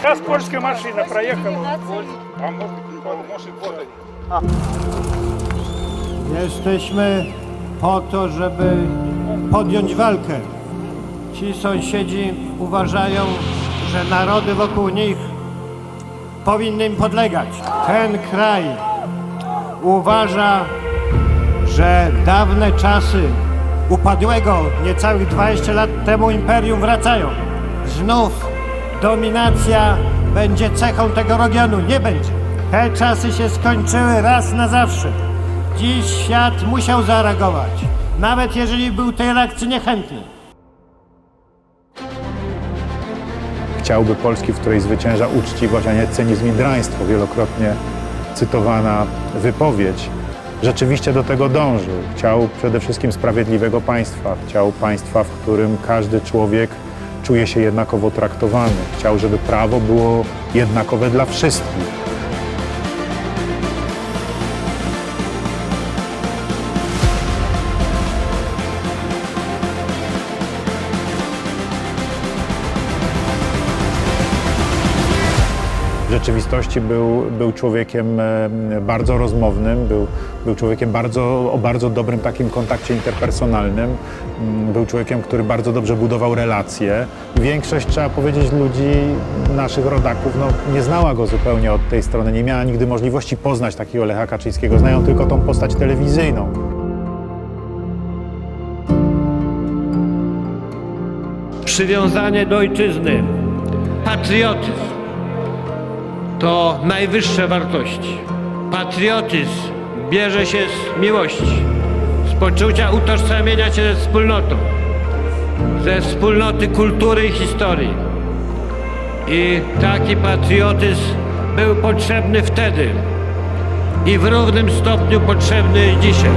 Сейчас польская машина проехала. А может, может вот они. Jesteśmy po to, żeby podjąć walkę. Ci sąsiedzi uważają, że narody wokół nich powinny im podlegać. Ten kraj uważa, że dawne czasy upadłego niecałych 20 lat temu imperium wracają. Znów dominacja będzie cechą tego regionu. Nie będzie. Te czasy się skończyły raz na zawsze. Dziś świat musiał zareagować, nawet jeżeli był tej reakcji niechętny. Chciałby Polski, w której zwycięża uczciwość, a nie cynizm i draństwo. Wielokrotnie cytowana wypowiedź. Rzeczywiście do tego dążył. Chciał przede wszystkim sprawiedliwego państwa. Chciał państwa, w którym każdy człowiek czuje się jednakowo traktowany. Chciał, żeby prawo było jednakowe dla wszystkich. W rzeczywistości był, był człowiekiem e, bardzo rozmownym, był, był człowiekiem bardzo, o bardzo dobrym takim kontakcie interpersonalnym. Mm, Był człowiekiem, który bardzo dobrze budował relacje. Większość, trzeba powiedzieć, ludzi, naszych rodaków, no, nie znała go zupełnie od tej strony, nie miała nigdy możliwości poznać takiego Lecha Kaczyńskiego. Znają tylko tą postać telewizyjną. przywiązanie do ojczyzny, patriotyzm to najwyższe wartości. Patriotyzm bierze się z miłości, z poczucia utożsamienia się ze wspólnotą, ze wspólnoty kultury i historii. I taki patriotyzm był potrzebny wtedy i w równym stopniu potrzebny dzisiaj.